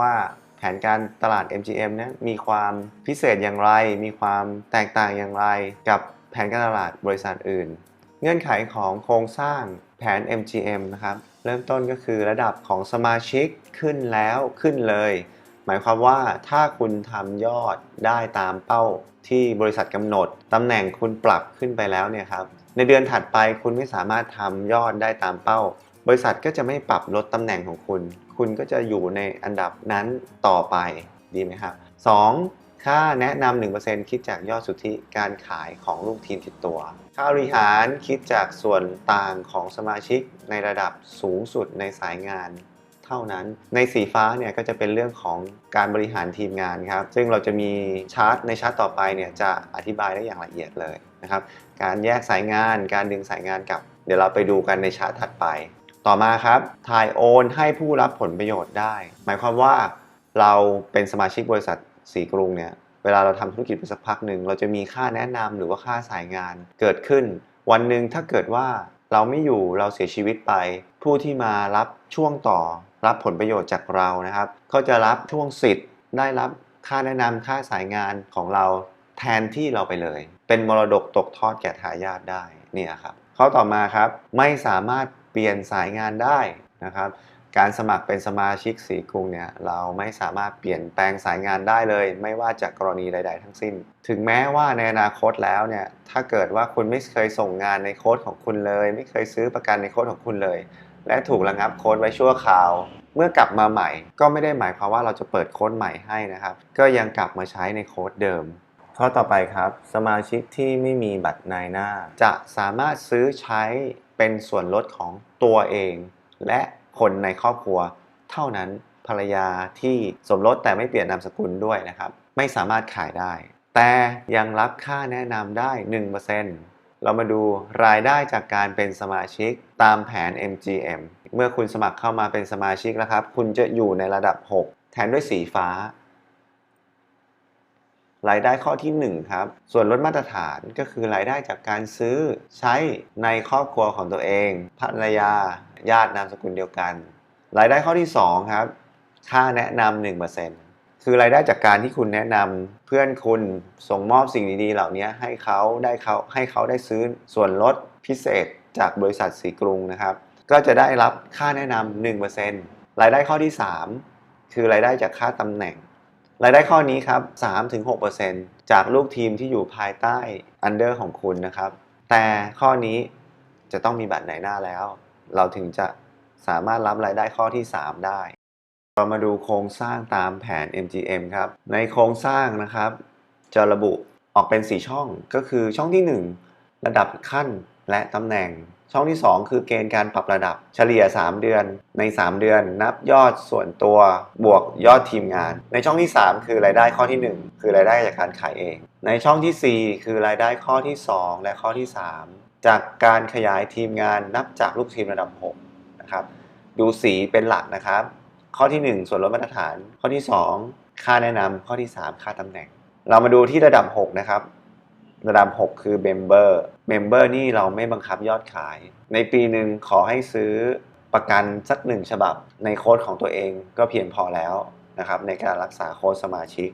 ว่าแผนการตลาด MGM เนี่ยมีความพิเศษอย่างไร มีความแตกต่างอย่างไร กับแผนการตลาดบริษัทอื่น เงื่อนไขของโครงสร้างแผน MGM นะครับ เริ่มต้นก็คือระดับของสมาชิกขึ้นแล้วขึ้นเลย หมายความว่าถ้าคุณทำยอดได้ตามเป้าที่บริษัทกำหนดตำแหน่งคุณปรับขึ้นไปแล้วเนี่ยครับในเดือนถัดไปคุณไม่สามารถทำยอดได้ตามเป้า บริษัทก็จะไม่ปรับลดตำแหน่งของคุณ คุณก็จะอยู่ในอันดับนั้นต่อไปดีไหมครับ 2. ค่าแนะนำ1%คิดจากยอดสุทธิการขายของลูกทีมติดตัว ค่าบริหารคิดจากส่วนต่างของสมาชิกในระดับสูงสุดในสายงานเท่านั้นในสีฟ้าเนี่ยก็จะเป็นเรื่องของการบริหารทีมงานครับ ซึ่งเราจะมีชาร์ตในชาร์ตต่อไปเนี่ยจะอธิบายได้อย่างละเอียดเลยนะครับ การแยกสายงาน การดึงสายงานกับ เดี๋ยวเราไปดูกันในชาร์ตถัดไป ต่อมาครับถ่ายโอนให้ผู้รับผลประโยชน์ได้ หมายความว่าเราเป็นสมาชิกบริษัทสีกรุงเนี่ยเวลาเราทำธุรกิจไปสักพักหนึ่งเราจะมีค่าแนะนำหรือว่าค่าสายงานเกิดขึ้น วันหนึ่งถ้าเกิดว่าเราไม่อยู่เราเสียชีวิตไป ผู้ที่มารับช่วงต่อรับผลประโยชน์จากเรานะครับ ก็จะรับช่วงสิทธิ์ ได้รับค่าแนะนำค่าสายงานของเราแทนที่เราไปเลย เป็นมรดกตกทอดแก่ทายาทได้เนี่ยครับข้อต่อมาครับไม่สามารถ เปลี่ยนสายงานได้นะครับ การสมัครเป็นสมาชิกสีกรุงเนี่ยเราไม่สามารถเปลี่ยนแปลงสายงานได้เลย ไม่ว่าจากกรณีใด ๆ ทั้งสิ้น ถึงแม้ว่าในอนาคตแล้วเนี่ยถ้าเกิดว่าคุณไม่เคยส่งงานในโค้ดของคุณเลย ไม่เคยซื้อประกันในโค้ดของคุณเลย และถูกระงับโค้ดไว้ชั่วคราวเมื่อกลับมาใหม่ก็ไม่ได้หมายความว่าเราจะเปิดโค้ดใหม่ให้นะครับ ก็ยังกลับมาใช้ในโค้ดเดิม ข้อต่อไปครับ สมาชิกที่ไม่มีบัตรนายหน้า จะสามารถซื้อใช้ เป็นส่วนลดของตัวเอง และคนในครอบครัว เท่านั้นภรรยาที่สมรสแต่ไม่เปลี่ยนนามสกุลด้วยนะครับ ไม่สามารถขายได้ แต่ยังรับค่าแนะนำได้ 1%เรามาดูรายได้จากการเป็นสมาชิกตามแผน MGM เมื่อคุณสมัครเข้ามาเป็นสมาชิกแล้วครับ คุณจะอยู่ในระดับ 6 แทนด้วยสีฟ้า รายได้ข้อที่ 1 ครับ ส่วนลดมาตรฐานก็คือรายได้จากการซื้อใช้ในครอบครัวของตัวเองภรรยาญาตินามสกุลเดียวกัน รายได้ข้อที่ 2 ครับ ค่าแนะนำ1%คือรายได้จากการที่คุณแนะนำเพื่อนคุณส่งมอบสิ่งดีๆ เหล่านี้ให้เขาได้เขาให้เขาได้ซื้อส่วนลดพิเศษจากบริษัทสีกรุงนะครับ ก็จะได้รับค่าแนะนำ1%รายได้ข้อที่ 3 คือรายได้จากค่าตำแหน่ง รายได้ข้อนี้ครับ 3-6%จากลูกทีมที่อยู่ภายใต้อันเดอร์ของคุณนะครับ แต่ข้อนี้จะต้องมีบัตรไหนหน้าแล้ว เราถึงจะสามารถรับรายได้ข้อที่ 3 ได้ เรามาดูโครงสร้างตามแผน MGM ครับ ในโครงสร้างนะครับ จะระบุออกเป็น 4 ช่อง ก็คือช่องที่ 1 ระดับขั้นและตำแหน่ง ช่องที่ 2 คือเกณฑ์การปรับระดับเฉลี่ย 3 เดือน ใน 3 เดือน นับยอดส่วนตัวบวกยอดทีมงาน ในช่องที่ 3 คือรายได้ข้อที่ 1 คือรายได้จากการขายเอง ในช่องทีสี่4 คือรายได้ข้อที่ 2 และข้อที่ 3 จากการขยายทีมงานนับจากลูกทีมระดับ6นะครับดูสีเป็นหลักนะครับ ข้อที่ 1 ส่วนลดมาตรฐาน ข้อที่ 2 ค่าแนะนำข้อที่ 3 ค่าตำแหน่ง เรามาดูที่ระดับ 6 นะครับ ระดับ 6 คือ Member Member นี่เราไม่บังคับยอดขาย ในปีหนึ่งขอให้ซื้อประกันสักหนึ่งฉบับ ในโค้ดของตัวเองก็เพียงพอแล้วนะครับในการรักษาโค้ดสมาชิก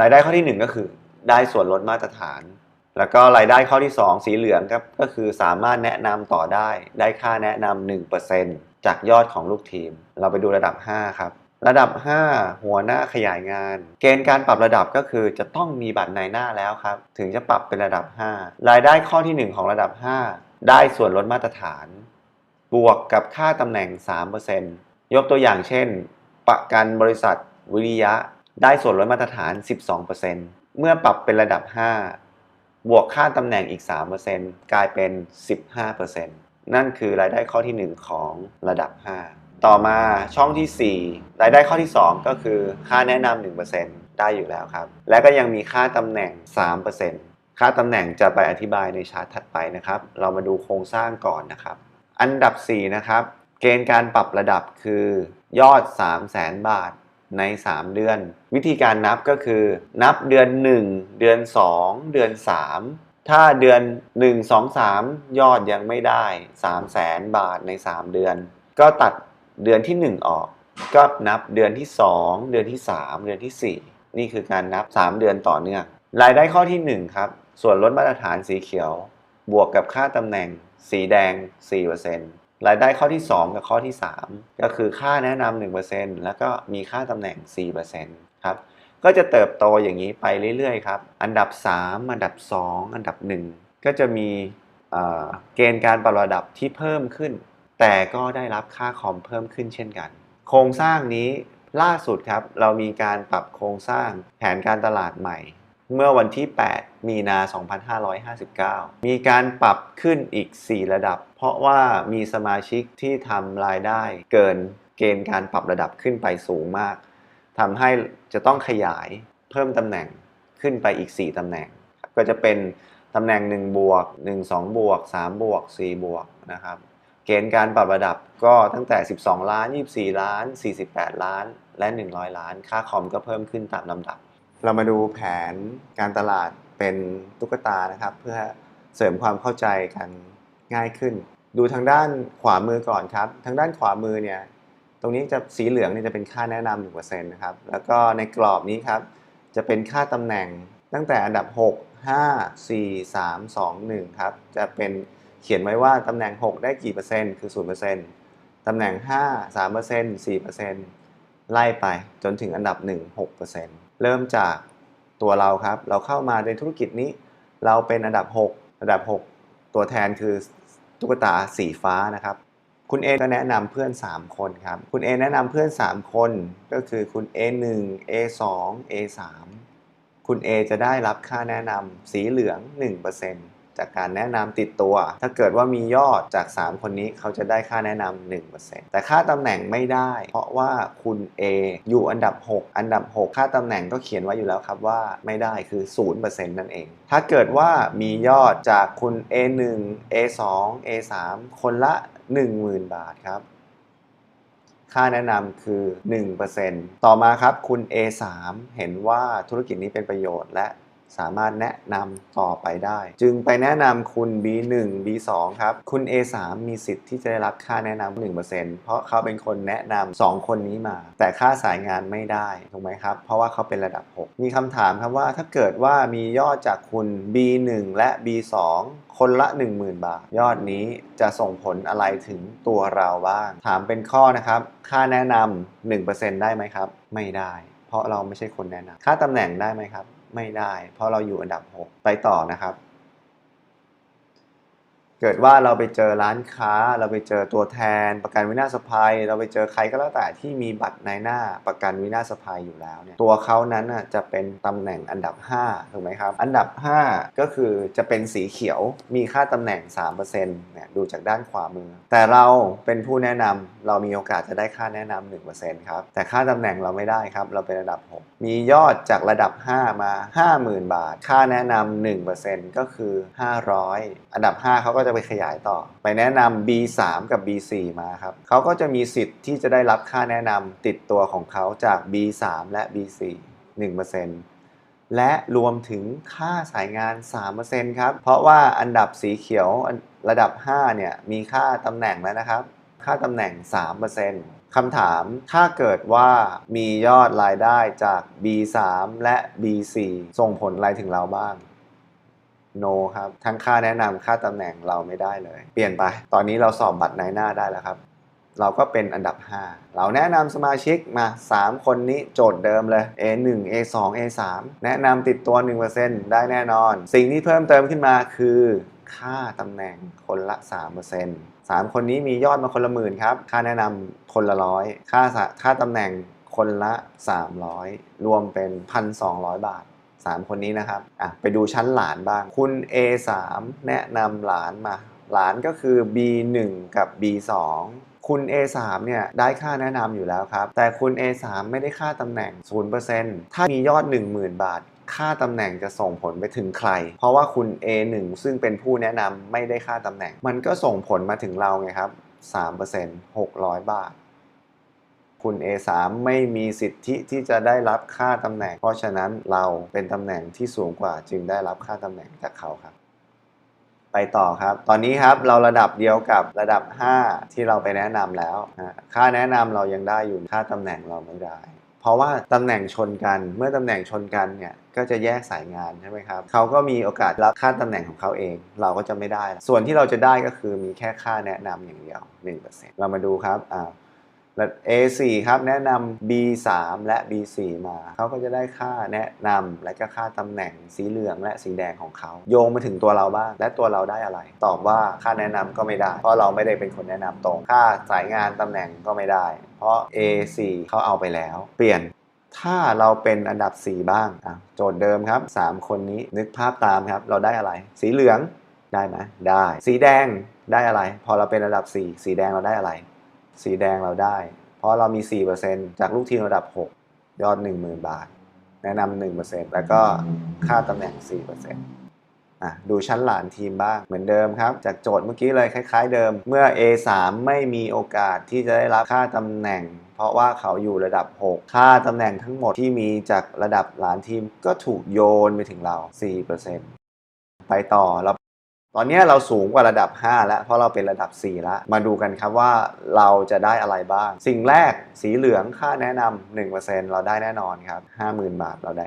รายได้ข้อที่ 1 ก็คือได้ส่วนลดมาตรฐาน แล้วก็รายได้ข้อที่ 2 สีเหลืองครับก็คือสามารถแนะนำต่อได้ ได้ค่าแนะนำ1%จากยอดของลูกทีม เราไปดูระดับ 5 ครับ ระดับ 5 หัวหน้าขยายงาน เกณฑ์การปรับระดับก็คือจะต้องมีบัตรในหน้าแล้วครับ ถึงจะปรับเป็นระดับ 5 รายได้ข้อที่ 1 ของระดับ 5 ได้ส่วนลดมาตรฐาน บวกกับค่าตำแหน่ง 3%ยกตัวอย่างเช่น ประกันบริษัทวิริยะ ได้ส่วนลดมาตรฐาน 12%เมื่อปรับเป็นระดับ 5 บวกค่าตำแหน่งอีก 3%กลายเป็น 15%นั่นคือรายได้ข้อที่ 1 ของระดับ 5 ต่อมาช่องที่ 4 รายได้ข้อที่ 2 ก็คือค่าแนะนำ1%ได้อยู่แล้วครับ และก็ยังมีค่าตำแหน่ง 3%ค่าตำแหน่งจะไปอธิบายในชาร์ตถัดไปนะครับ เรามาดูโครงสร้างก่อนนะครับ อันดับ 4 นะครับ เกณฑ์การปรับระดับคือยอด 3 0 0แสนบาทใน 3 เดือน วิธีการนับก็คือ นับเดือน 1 เดือน 2 เดือน 3 ถ้าเดือน 1 2 3 ยอดยังไม่ได้ 3 0 0แสนบาทใน 3 เดือน ก็ตัด เดือนที่ 1 ออก ก็นับเดือนที่ 2 เดือนที่ 3 เดือนทีสี่ 4 นี่คือการนับ 3 เดือนต่อเนื่องรายได้ข้อที่ 1 ครับ ส่วนลดมาตรฐานสีเขียว บวกกับค่าตำแหน่ง สีแดง 4%รายได้ข้อที่ 2 กับข้อที่ 3 ก็คือค่าแนะนำ1%แล้วก็มีค่าตำแหน่ง 4%ครับก็จะเติบโตอย่างนี้ไปเรื่อยๆครับ อันดับ 3 อันดับ 2 อันดับ 1 ก็จะมีเกณฑ์การปรับระดับที่เพิ่มขึ้น แต่ก็ได้รับค่าคอมเพิ่มขึ้นเช่นกัน โครงสร้างนี้ล่าสุดครับ เรามีการปรับโครงสร้างแผนการตลาดใหม่ เมื่อวันที่ 8 มีนา 2559 มีการปรับขึ้นอีก 4 ระดับ เพราะว่ามีสมาชิกที่ทำรายได้เกินเกณฑ์การปรับระดับขึ้นไปสูงมากทำให้จะต้องขยายเพิ่มตำแหน่งขึ้นไปอีก 4ตำแหน่ง ก็จะเป็นตำแหน่ง1บวก1 2บวก3บวก4บวกนะครับ เกณฑ์การปรับระดับก็ตั้งแต่ 12 ล้าน 24 ล้าน 48 ล้าน และ 100 ล้าน ค่าคอมก็เพิ่มขึ้นตามลำดับ เรามาดูแผนการตลาดเป็นตุ๊กตานะครับ เพื่อเสริมความเข้าใจกันง่ายขึ้น ดูทางด้านขวามือก่อนครับ ทางด้านขวามือเนี่ย ตรงนี้จะสีเหลืองเนี่ยจะเป็นค่าแนะนำ1%นะครับ แล้วก็ในกรอบนี้ครับ จะเป็นค่าตำแหน่งตั้งแต่อันดับ 6 5 4 3 2 1 ครับ จะเป็น เขียนไว้ว่าตำแหน่ง 6 ได้กี่เปอร์เซ็นต์คือ 0%ตำแหน่ง 5 3% 4%ไล่ไปจนถึงอันดับ 1 6%เริ่มจากตัวเราครับ เราเข้ามาในธุรกิจนี้ เราเป็นอันดับ 6 อันดับ 6 ตัวแทนคือตุ๊กตาสีฟ้านะครับ คุณ A ก็แนะนำเพื่อน 3 คนครับ คุณ A แนะนำเพื่อน 3 คนก็คือคุณ A1 A2 A3 คุณ A จะได้รับค่าแนะนำสีเหลือง 1% จากการแนะนำติดตัว ถ้าเกิดว่ามียอดจาก 3 คนนี้เขาจะได้ค่าแนะนำ1%แต่ค่าตำแหน่งไม่ได้ เพราะว่าคุณ A อยู่อันดับ 6 อันดับ 6 ค่าตำแหน่งก็เขียนไว้อยู่แล้วครับว่าไม่ได้คือ 0%นั่นเอง ถ้าเกิดว่ามียอดจากคุณ A1 A2 A3 คนละ 10,000 บาทครับค่าแนะนำคือ 1%ต่อมาครับคุณ A3 เห็นว่าธุรกิจนี้เป็นประโยชน์และ สามารถแนะนำต่อไปได้ จึงไปแนะนำคุณ B1 B2 ครับ คุณ A3 มีสิทธิ์ที่จะได้รับค่าแนะนำ1%เพราะเขาเป็นคนแนะนำ2คนนี้มา แต่ค่าสายงานไม่ได้ ถูกไหมครับ เพราะว่าเขาเป็นระดับ 6 มีคำถามครับว่าถ้าเกิดว่ามียอดจากคุณ B1 และ B2 คนละ 10,000 บาท ยอดนี้จะส่งผลอะไรถึงตัวเราบ้าง ถามเป็นข้อนะครับ ค่าแนะนำ1%ได้ไหมครับ ไม่ได้ เพราะเราไม่ใช่คนแนะนำค่าตำแหน่งได้ไหมครับ ไม่ได้ เพราะเราอยู่อันดับ 6 ไปต่อนะครับ เกิดว่าเราไปเจอร้านค้า เราไปเจอตัวแทน ประกันวินาศภัย เราไปเจอใครก็แล้วแต่ที่มีบัตรในหน้าประกันวินาศภัยอยู่แล้วเนี่ยตัวเขานั้นน่ะจะเป็นตำแหน่งอันดับ 5 ถูกไหมครับ อันดับ 5 ก็คือจะเป็นสีเขียวมีค่าตำแหน่ง 3%เนี่ยดูจากด้านขวามือ แต่เราเป็นผู้แนะนำเรามีโอกาสจะได้ค่าแนะนำ1%ครับแต่ค่าตำแหน่งเราไม่ได้ครับ เราเป็นระดับ 6 มียอดจากระดับ 5 มา 50,000 บาท ค่าแนะนำ1%ก็คือ 500 อันดับ 5เขาก็จะไปขยายต่อ ไปแนะนำ B3 กับ B4 มาครับเขาก็จะมีสิทธิ์ที่จะได้รับค่าแนะนำติดตัวของเขาจาก B3 และ B4 1%และรวมถึงค่าสายงาน 3%ครับ เพราะว่าอันดับสีเขียวระดับ 5 เนี่ย มีค่าตำแหน่งแล้วนะครับ ค่าตำแหน่ง 3%คำถาม ถ้าเกิดว่ามียอดรายได้จาก B3 และ B4 ส่งผลอะไรถึงเราบ้าง โ no ครับ ทั้งค่าแนะนำค่าตำแหน่งเราไม่ได้เลย เปลี่ยนไป ตอนนี้เราสอบบัตรในหน้าได้แล้วครับ เราก็เป็นอันดับ 5 เราแนะนำสมาชิกมา 3 คนนี้โจทย์เดิมเลย A1 A2 A3 แนะนำติดตัว 1%ได้แน่นอน สิ่งที่เพิ่มเติมขึ้นมาคือค่าตำแหน่งคนละ 3% 3 คนนี้มียอดมาคนละหมื่นครับ ค่าแนะนำคนละร้อยค่าสะค่าตำแหน่งคนละ 300 รวมเป็น 1,200 บาท 3 คนนี้นะครับอะไปดูชั้นหลานบ้าง คุณ A3 แนะนำหลานมา หลานก็คือ B1 กับ B2 คุณ A3 เนี่ยได้ค่าแนะนำอยู่แล้วครับ แต่คุณ A3 ไม่ได้ค่าตำแหน่ง 0%ถ้ามียอด 10,000 บาท ค่าตำแหน่งจะส่งผลไปถึงใคร เพราะว่าคุณ A1 ซึ่งเป็นผู้แนะนำไม่ได้ค่าตำแหน่ง มันก็ส่งผลมาถึงเราไงครับ3% 600 บาท คุณ A3 ไม่มีสิทธิที่จะได้รับค่าตำแหน่ง เพราะฉะนั้นเราเป็นตำแหน่งที่สูงกว่า จึงได้รับค่าตำแหน่งจากเขาครับ ไปต่อครับ ตอนนี้ครับเราระดับเดียวกับระดับ 5 ที่เราไปแนะนำแล้วค่าแนะนำเรายังได้อยู่ค่าตำแหน่งเราไม่ได้เพราะว่าตำแหน่งชนกัน เมื่อตำแหน่งชนกันเนี่ยก็จะแยกสายงานใช่ไหมครับ เขาก็มีโอกาสรับค่าตำแหน่งของเขาเอง เราก็จะไม่ได้ ส่วนที่เราจะได้ก็คือมีแค่ค่าแนะนำอย่างเดียว 1%เรามาดูครับอ่า และ A4 ครับแนะนำ B3 และ B4 มาเขาก็จะได้ค่าแนะนำและก็ค่าตำแหน่งสีเหลืองและสีแดงของเขา โยงมาถึงตัวเราบ้าง และตัวเราได้อะไร ตอบว่าค่าแนะนำก็ไม่ได้ เพราะเราไม่ได้เป็นคนแนะนำตรง ค่าสายงานตำแหน่งก็ไม่ได้ เพราะ A4 เขาเอาไปแล้ว เปลี่ยนถ้าเราเป็นอันดับ 4 บ้างโจทย์เดิมครับ 3 คนนี้นึกภาพตามครับ เราได้อะไร สีเหลืองได้ไหมได้ สีแดงได้อะไร พอเราเป็นอันดับ 4 สีแดงเราได้อะไร สีแดงเราได้ เพราะเรามี 4%จากลูกทีมระดับ 6 ยอด 10,000 บาท แนะนำ1%แล้วก็ค่าตำแหน่ง 4%อะดูชั้นหลานทีมบ้างเหมือนเดิมครับ จากโจทย์เมื่อกี้เลยคล้ายๆเดิม เมื่อ A3 ไม่มีโอกาสที่จะได้รับค่าตำแหน่ง เพราะว่าเขาอยู่ระดับ 6 ค่าตำแหน่งทั้งหมดที่มีจากระดับหลานทีมก็ถูกโยนไปถึงเรา 4%ไปต่อเรา ตอนนี้เราสูงกว่าระดับ 5 แล้ว เพราะเราเป็นระดับ 4 แล้ว มาดูกันครับว่าเราจะได้อะไรบ้าง สิ่งแรกสีเหลืองค่าแนะนำ1%เราได้แน่นอนครับ 50,000 บาทเราได้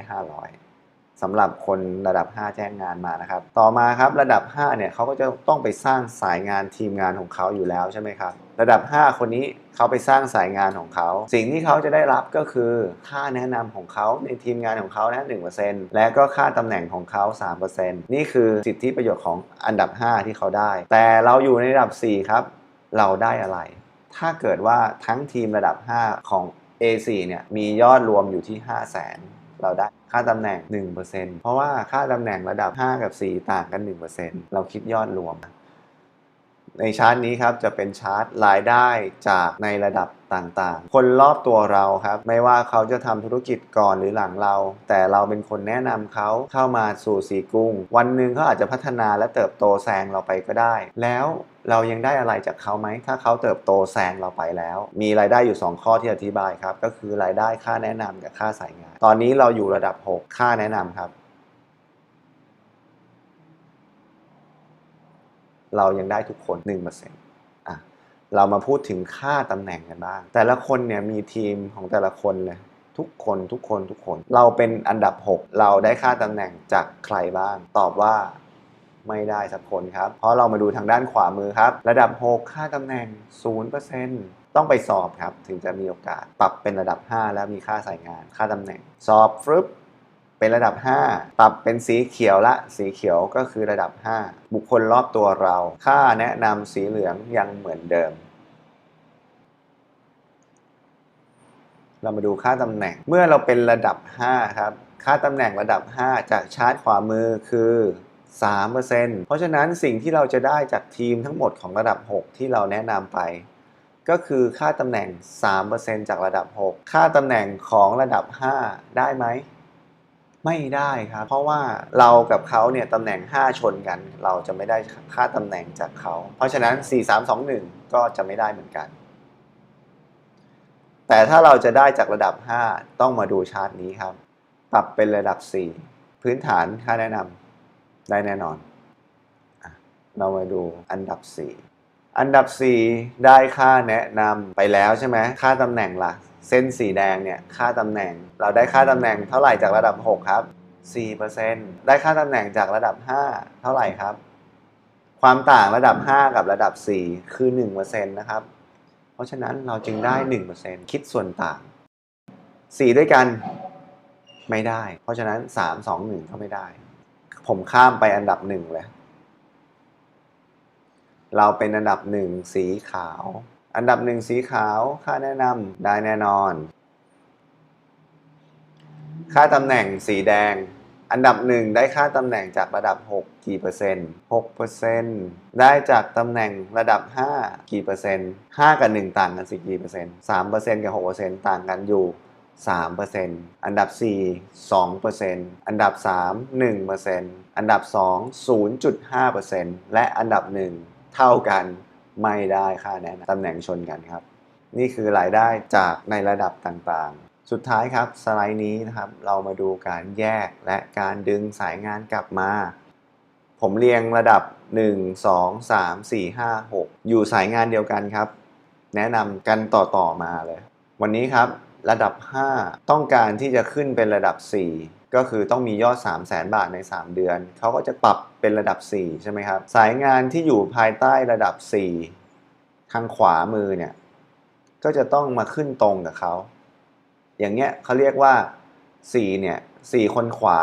500สำหรับคนระดับ 5 แจ้งงานมานะครับ ต่อมาครับระดับ 5 เนี่ยเขาก็จะต้องไปสร้างสายงานทีมงานของเขาอยู่แล้วใช่ไหมครับ ระดับ 5 คนนี้เขาไปสร้างสายงานของเขา สิ่งที่เขาจะได้รับก็คือค่าแนะนำของเขาในทีมงานของเขานะ1%และก็ค่าตำแหน่งของเขา3%นี่คือสิทธิประโยชน์ของอันดับ 5 ที่เขาได้ แต่เราอยู่ในระดับ 4 ครับ เราได้อะไร ถ้าเกิดว่าทั้งทีมระดับ 5 ของ A4 เนี่ยมียอดรวมอยู่ที่ 5 0 0 0 0 0เราได้ค่าตำแหน่ง 1%เพราะว่าค่าตำแหน่งระดับ 5 กับ 4 ต่างกัน 1%เราคิดยอดรวม ในชาร์ตนี้ครับจะเป็นชาร์ตรายได้จากในระดับต่างๆ คนรอบตัวเราครับ ไม่ว่าเขาจะทำธุรกิจก่อนหรือหลังเรา แต่เราเป็นคนแนะนำเขาเข้ามาสู่สีกุ้ง วันหนึ่งเขาอาจจะพัฒนาและเติบโตแซงเราไปก็ได้ แล้วเรายังได้อะไรจากเขาไหม ถ้าเขาเติบโตแซงเราไปแล้ว มีรายได้อยู่ 2 ข้อที่อธิบายครับ ก็คือรายได้ค่าแนะนำกับค่าสายงาน ตอนนี้เราอยู่ระดับ 6 ค่าแนะนำครับ เรายังได้ทุกคน 1%อะเรามาพูดถึงค่าตำแหน่งกันบ้าง แต่ละคนเนี่ยมีทีมของแต่ละคนเลยทุกคนทุกคนทุกคน เราเป็นอันดับ 6 เราได้ค่าตำแหน่งจากใครบ้าง ตอบว่าไม่ได้สักคนครับ เพราะเรามาดูทางด้านขวามือครับ ระดับ 6 ค่าตำแหน่ง 0%ต้องไปสอบครับ ถึงจะมีโอกาส ปรับเป็นระดับ 5 แล้วมีค่าใส่งาน ค่าตำแหน่ง สอบฟรึบ เป็นระดับ 5 ปรับเป็นสีเขียวละ สีเขียวก็คือระดับ 5 บุคคลรอบตัวเรา ค่าแนะนำสีเหลืองยังเหมือนเดิม เรามาดูค่าตำแหน่ง เมื่อเราเป็นระดับ 5 ครับ ค่าตำแหน่งระดับ 5 จากชาร์ตขวามือคือ3%เพราะฉะนั้นสิ่งที่เราจะได้จากทีมทั้งหมดของระดับ 6 ที่เราแนะนำไป ก็คือค่าตำแหน่ง 3%จากระดับ 6 ค่าตำแหน่งของระดับ 5 ได้ไหม ไม่ได้ครับ เพราะว่าเรากับเขาเนี่ยตำแหน่ง 5 ชนกัน เราจะไม่ได้ค่าตำแหน่งจากเขา เพราะฉะนั้น 4 3 2 1 ก็จะไม่ได้เหมือนกัน แต่ถ้าเราจะได้จากระดับ 5 ต้องมาดูชาร์ตนี้ครับ ปรับเป็นระดับ 4 พื้นฐานค่าแนะนำได้แน่นอน เรามาดูอันดับ 4 อันดับ 4 ได้ค่าแนะนำไปแล้วใช่ไหมค่าตำแหน่งล่ะ เส้นสีแดงเนี่ยค่าตำแหน่ง เราได้ค่าตำแหน่งเท่าไหร่จากระดับ 6 ครับ 4%ได้ค่าตำแหน่งจากระดับ 5 เท่าไหร่ครับ ความต่างระดับ 5 กับระดับ 4 คือ 1%นะครับ เพราะฉะนั้นเราจึงได้ 1%คิดส่วนต่าง 4 ด้วยกันไม่ได้ เพราะฉะนั้น 3 2 1 ก็ไม่ได้ ผมข้ามไปอันดับ 1 เลย เราเป็นอันดับ 1 สีขาว อันดับ1สีขาว ค่าแนะนำได้แน่นอน ค่าตำแหน่งสีแดง อันดับ1ได้ค่าตำแหน่งจากระดับ 6 กี่เปอร์เซ็นต์6เปอร์เซ็นต์ได้จากตำแหน่งระดับ 5 กี่เปอร์เซ็นต์5กับ 1 ต่างกันสิกี่เปอร์เซ็นต์3เปอร์เซ็นต์กับ6เปอร์เซ็นต์ต่างกันอยู่3%อันดับ 4 2%อันดับ 3 1%อันดับ 2 0.5%และอันดับ 1 เท่ากัน ไม่ได้ค่าแนะนำตำแหน่งชนกันครับ นี่คือรายได้จากในระดับต่างๆ สุดท้ายครับสไลด์นี้นะครับเรามาดูการแยกและการดึงสายงานกลับมา ผมเรียงระดับ 1 2 3 4 5 6 อยู่สายงานเดียวกันครับ แนะนำกันต่อๆมาเลย วันนี้ครับระดับ 5 ต้องการที่จะขึ้นเป็นระดับ 4 ก็คือต้องมียอด 3 0 0แสนบาทใน 3 เดือน เขาก็จะปรับเป็นระดับ 4 ใช่ไหมครับ สายงานที่อยู่ภายใต้ระดับ 4 ทางขวามือเนี่ย ก็จะต้องมาขึ้นตรงกับเขา อย่างเงี้ยเขาเรียกว่า 4 เนี่ย 4 คนขวา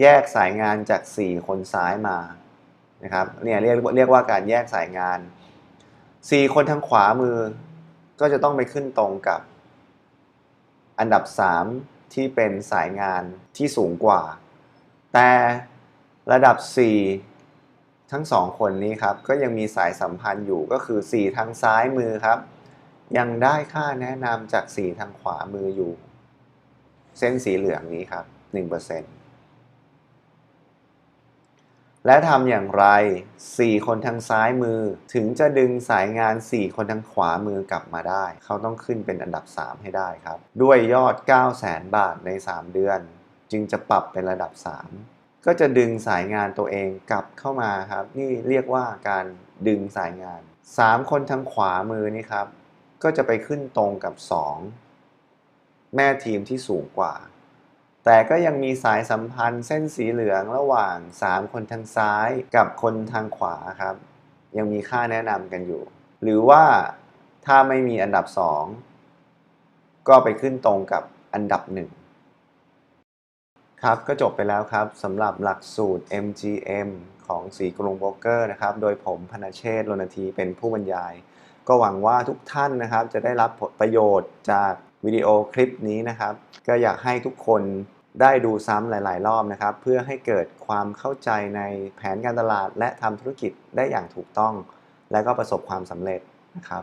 แยกสายงานจาก 4 คนซ้ายมา นะครับ เนี่ยเรียกเรียกว่าการแยกสายงาน 4 คนทางขวามือ ก็จะต้องไปขึ้นตรงกับ อันดับ 3 ที่เป็นสายงานที่สูงกว่า แต่ระดับ 4 ทั้งสองคนนี้ครับ ก็ยังมีสายสัมพันธ์อยู่ก็คือ 4 ทางซ้ายมือครับ ยังได้ค่าแนะนำจาก 4 ทางขวามืออยู่ เส้นสีเหลืองนี้ครับ 1% และทำอย่างไร 4 คนทางซ้ายมือ ถึงจะดึงสายงาน 4 คนทางขวามือกลับมาได้ เขาต้องขึ้นเป็นอันดับ 3 ให้ได้ครับ ด้วยยอด 9 0 0 0 0 0 บาทใน 3 เดือน จึงจะปรับเป็นระดับ 3 ก็จะดึงสายงานตัวเองกลับเข้ามาครับ นี่เรียกว่าการดึงสายงาน 3 คนทางขวามือนี่ครับ ก็จะไปขึ้นตรงกับ 2 แม่ทีมที่สูงกว่า แต่ก็ยังมีสายสัมพันธ์เส้นสีเหลืองระหว่าง 3 คนทางซ้ายกับคนทางขวาครับ ยังมีค่าแนะนำกันอยู่ หรือว่าถ้าไม่มีอันดับ 2 ก็ไปขึ้นตรงกับอันดับ 1 ครับก็จบไปแล้วครับสำหรับหลักสูตร MGM ของสีกรุงโบรกเกอร์นะครับ โดยผมพนเชษฐ์รณทีเป็นผู้บรรยาย ก็หวังว่าทุกท่านนะครับจะได้รับผลประโยชน์จาก วิดีโอคลิปนี้นะครับ ก็อยากให้ทุกคนได้ดูซ้ำหลาย ๆ รอบนะครับ เพื่อให้เกิดความเข้าใจในแผนการตลาด และทำธุรกิจได้อย่างถูกต้อง และก็ประสบความสำเร็จนะครับ